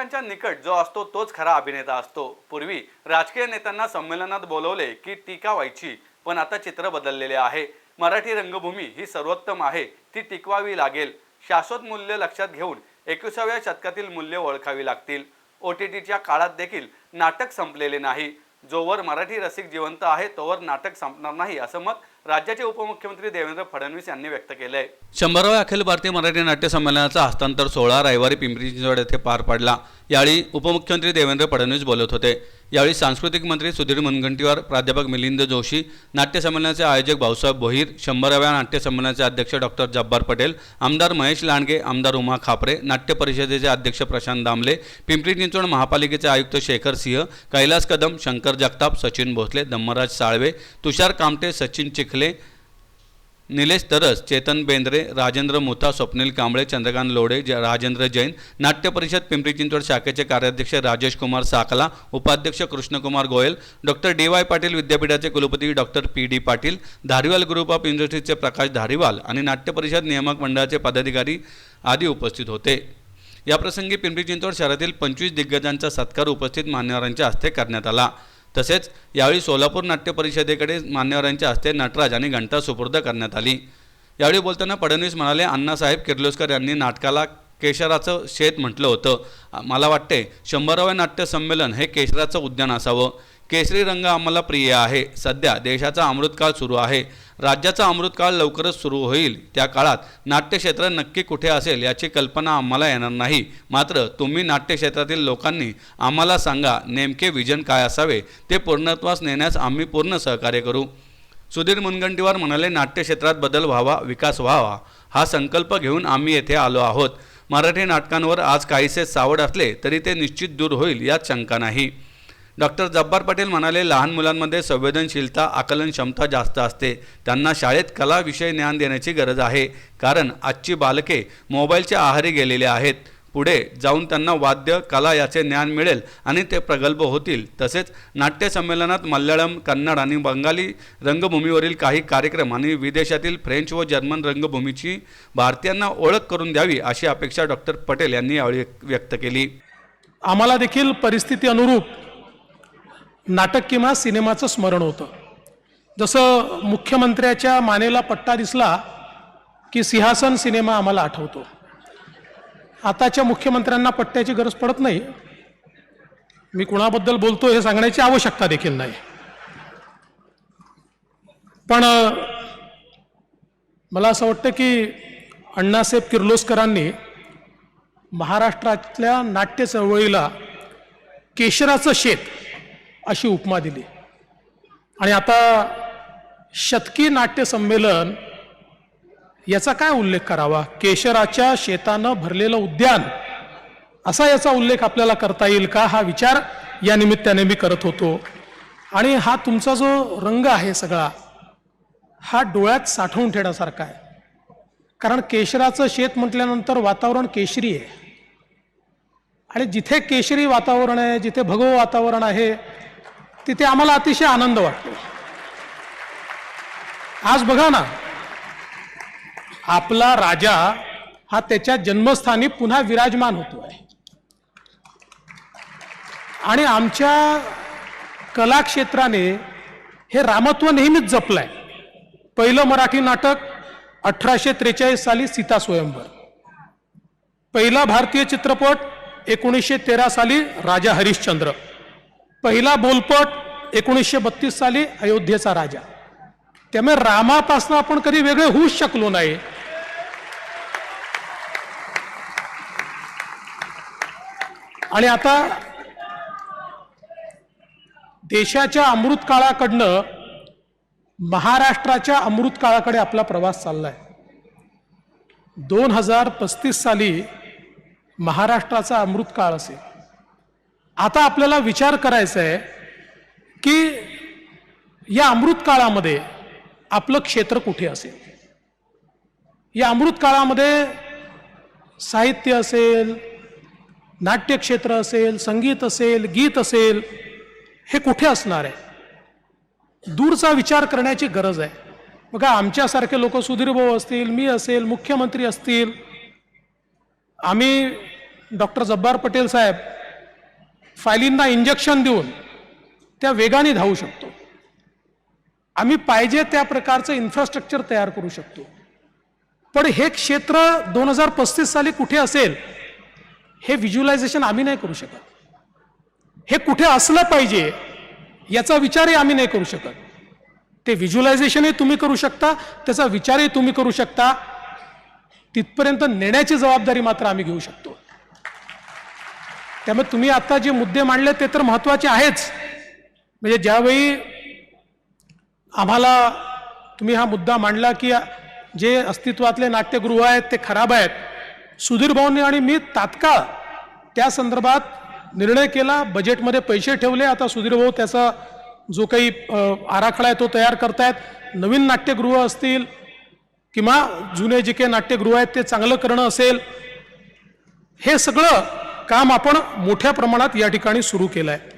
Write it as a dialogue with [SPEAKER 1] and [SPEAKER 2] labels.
[SPEAKER 1] प्रेक्षकांच्या निकट जो असतो तोच खरा अभिनेता असतो. पूर्वी राजकीय नेत्यांना संमेलनात बोलवले की टीका व्हायची पण आता चित्र बदललेले आहे. मराठी रंगभूमी ही सर्वोत्तम आहे ती टिकवावी लागेल. शाश्वत मूल्य लक्षात घेऊन एकविसाव्या शतकातील मूल्य ओळखावी लागतील. ओ टी टीच्या काळात देखील नाटक संपलेले नाही. जोवर मराठी रसिक जिवंत आहे तोवर नाटक संपणार नाही असं मत राज्याचे उपमुख्यमंत्री देवेंद्र फडणवीस यांनी व्यक्त केलंय. शंभराव्या अखिल भारतीय मराठी नाट्य संमेलनाचा हस्तांतर सोहळा रविवारी पिंपरी चिंचवड येथे पार पडला. यावेळी उपमुख्यमंत्री देवेंद्र फडणवीस बोलत होते. यावेळी सांस्कृतिक मंत्री सुधीर मुनगंटीवार प्राध्यापक मिलिंद जोशी नाट्यसंमेलनाचे आयोजक भाऊसाहेब भोईर शंभराव्या नाट्यसंमेलनाचे अध्यक्ष डॉक्टर जब्बार पटेल आमदार महेश लांडगे आमदार उमा खापरे नाट्य परिषदेचे अध्यक्ष प्रशांत दामले पिंपरी चिंचवड महापालिकेचे आयुक्त शेखर सिंह कैलास कदम शंकर जगताप सचिन भोसले धम्मराज साळवे तुषार कामटे सचिन चिखले निलेश तरस चेतन बेंद्रे राजेंद्र मुथा स्वप्नील कांबळे चंद्रकांत लोढे ज राजेंद्र जैन नाट्य परिषद पिंपरी चिंचवड शाखेचे कार्याध्यक्ष राजेश कुमार साकला उपाध्यक्ष Krishnakumar Goyal doctor D Y Patil विद्यापीठाचे कुलपती doctor P D Patil Dhariwal group of इंडस्ट्रीजचे Prakash Dhariwal आणि नाट्य परिषद नियामक मंडळाचे पदाधिकारी आदी उपस्थित होते. याप्रसंगी पिंपरी चिंचवड शहरातील पंचवीस दिग्गजांचा सत्कार उपस्थित मान्यवरांच्या हस्ते करण्यात आला. तसेच यावेळी सोलापूर नाट्य परिषदेकडे मान्यवरांच्या हस्ते नटराज आणि घंटा सुपूर्द करण्यात आली. यावेळी बोलताना फडणवीस म्हणाले अण्णासाहेब किर्लोस्कर यांनी नाटकाला केशराचं शेत म्हटलं होतं. मला वाटते शंभरावे नाट्य संमेलन हे केशराचं उद्यान असावं. केसरी रंग आम्हाला प्रिय आहे. सध्या देशाचा अमृतकाळ सुरू आहे. राज्याचा अमृतकाळ लवकरच सुरू होईल. त्या काळात नाट्यक्षेत्र नक्की कुठे असेल याची कल्पना आम्हाला येणार नाही. मात्र तुम्ही नाट्यक्षेत्रातील लोकांनी आम्हाला सांगा नेमके विजन काय असावे? ते पूर्णत्वास नेण्यास आम्ही पूर्ण सहकार्य करू. सुधीर मुनगंटीवार म्हणाले नाट्यक्षेत्रात बदल व्हावा विकास व्हावा हा संकल्प घेऊन आम्ही येथे आलो आहोत. मराठी नाटकांवर आज काहीसे सावड असले तरी ते निश्चित दूर होईल यात शंका नाही. डॉक्टर जब्बार पटेल म्हणाले लहान मुलांमध्ये संवेदनशीलता आकलन क्षमता जास्त असते. त्यांना शाळेत कला विषय ज्ञान देण्याची गरज आहे. कारण आजची बालके मोबाईलच्या आहारी गेलेले आहेत. पुढे जाऊन त्यांना वाद्य कला याचे ज्ञान मिळेल आणि ते प्रगल्भ होतील. तसेच नाट्यसंमेलनात मल्याळम कन्नड आणि बंगाली रंगभूमीवरील काही कार्यक्रम आणि विदेशातील फ्रेंच व जर्मन रंगभूमीची भारतीयांना ओळख करून द्यावी अशी अपेक्षा डॉक्टर पटेल यांनी यावेळी व्यक्त केली.
[SPEAKER 2] आम्हाला देखील परिस्थिती अनुरूप नाटक किंवा सिनेमाचं स्मरण होतं. जसं मुख्यमंत्र्याच्या मानेला पट्टा दिसला की सिंहासन सिनेमा आम्हाला आठवतो. आताच्या मुख्यमंत्र्यांना पट्ट्याची गरज पडत नाही. मी कुणाबद्दल बोलतो हे सांगण्याची आवश्यकता देखील नाही. पण मला असं वाटतं की अण्णासाहेब किर्लोस्करांनी महाराष्ट्रातल्या नाट्य चळवळीला केशराचं शेत अशी उपमा दिली. आणि आता शतकी नाट्य संमेलन याचा काय उल्लेख करावा? केशराच्या शेतानं भरलेलं उद्यान असा याचा उल्लेख आपल्याला करता येईल का? हा विचार या निमित्ताने मी करत होतो. आणि हा तुमचा जो रंग आहे सगळा हा डोळ्यात साठवून ठेवण्यासारखा आहे. कारण केशराचं शेत म्हटल्यानंतर वातावरण केशरी आहे. आणि जिथे केशरी वातावरण आहे जिथे भगव वातावरण आहे तिथे आम्हाला अतिशय आनंद वाटतो. आज बघा ना आपला राजा हा त्याच्या जन्मस्थानी पुन्हा विराजमान होतो आहे आणि आमच्या कलाक्षेत्राने हे रामत्व नेहमीच जपलंय. पहिलं मराठी नाटक अठराशे त्रेचाळीस साली सीता स्वयंवर. पहिला भारतीय चित्रपट एकोणीसशे तेरा साली राजा हरिश्चंद्र. पहिला बोलपट एकोणीसशे बत्तीस साली अयोध्येचा राजा. त्यामुळे रामापासून आपण कधी वेगळे होऊच शकलो नाही. आणि आता देशाच्या अमृत काळाकडनं महाराष्ट्राच्या अमृत काळाकडे आपला प्रवास चाललाय. दोन हजार पस्तीस साली महाराष्ट्राचा अमृत काळ असेल. आता आपल्याला विचार करायचा आहे की या अमृत काळामध्ये आपलं क्षेत्र कुठे असेल? या अमृत काळामध्ये साहित्य असेल नाट्यक्षेत्र असेल संगीत असेल गीत असेल हे कुठे असणार आहे? दूरचा विचार करण्याची गरज आहे. बघा आमच्यासारखे लोक सुधीर भाऊ असतील मी असेल मुख्यमंत्री असतील. आम्ही डॉक्टर जब्बार पटेल साहेब फायलींना इंजेक्शन देऊन त्या वेगाने धावू शकतो. आम्ही पाहिजे त्या प्रकारचं इन्फ्रास्ट्रक्चर तयार करू शकतो. पण हे क्षेत्र दोन हजार पस्तीस साली कुठे असेल हे व्हिज्युलायझेशन आम्ही नाही करू शकत. हे कुठे असलं पाहिजे याचा विचारही आम्ही नाही करू शकत. ते व्हिज्युलायझेशनही तुम्ही करू शकता त्याचा विचारही तुम्ही करू शकता. तिथपर्यंत नेण्याची जबाबदारी मात्र आम्ही घेऊ शकतो. त्यामुळे तुम्ही आता जे मुद्दे मांडले ते तर महत्त्वाचे आहेच. म्हणजे ज्यावेळी आम्हाला तुम्ही हा मुद्दा मांडला की जे अस्तित्वातले नाट्यगृह आहेत ते खराब आहेत सुधीर भाऊंनी आणि मी तात्काळ त्या संदर्भात निर्णय केला बजेटमध्ये पैसे ठेवले. आता सुधीर भाऊ त्याचा जो काही आराखडा आहे तो तयार करतायत. नवीन नाट्यगृह असतील किंवा जुने जे काही नाट्यगृह आहेत ते चांगलं करणं असेल हे सगळं काम आपण मोठ्या प्रमाणात या ठिकाणी सुरू केलं आहे